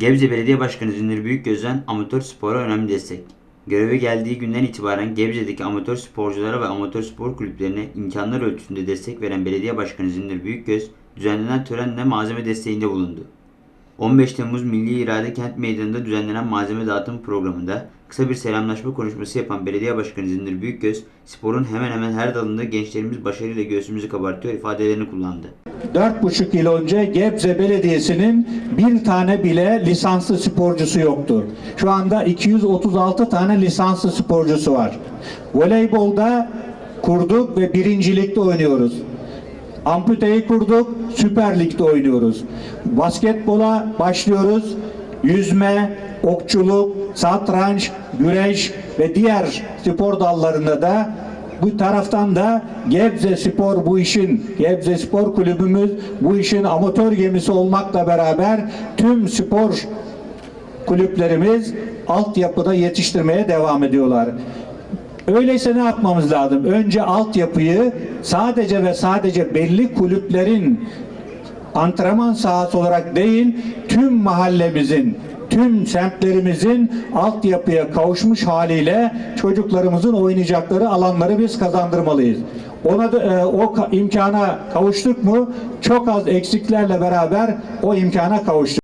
Gebze Belediye Başkanı Zünnür Büyükgöz'den amatör spora önemli destek. Göreve geldiği günden itibaren Gebze'deki amatör sporculara ve amatör spor kulüplerine imkanlar ölçüsünde destek veren Belediye Başkanı Zünnür Büyükgöz, düzenlenen törenle malzeme desteğinde bulundu. 15 Temmuz Milli İrade Kent Meydanı'nda düzenlenen malzeme dağıtım programında kısa bir selamlaşma konuşması yapan Belediye Başkanı Zünnür Büyükgöz, sporun hemen hemen her dalında gençlerimiz başarıyla göğsümüzü kabartıyor ifadelerini kullandı. 4,5 yıl önce Gebze Belediyesi'nin bir tane bile lisanslı sporcusu yoktu. Şu anda 236 tane lisanslı sporcusu var. Voleybolda kurduk ve birincilikte oynuyoruz. Amputeyi kurduk, Süper Lig'de oynuyoruz. Basketbola başlıyoruz. Yüzme, okçuluk, satranç, güreş ve diğer spor dallarında da bu taraftan da Gebze Spor bu işin, Gebze Spor Kulübümüz bu işin amatör gemisi olmakla beraber tüm spor kulüplerimiz altyapıda yetiştirmeye devam ediyorlar. Öyleyse ne yapmamız lazım? Önce altyapıyı sadece ve sadece belli kulüplerin antrenman sahası olarak değil, tüm mahallemizin, tüm semtlerimizin altyapıya kavuşmuş haliyle çocuklarımızın oynayacakları alanları biz kazandırmalıyız. Ona da e, o ka- imkana kavuştuk mu çok az eksiklerle beraber o imkana kavuştuk.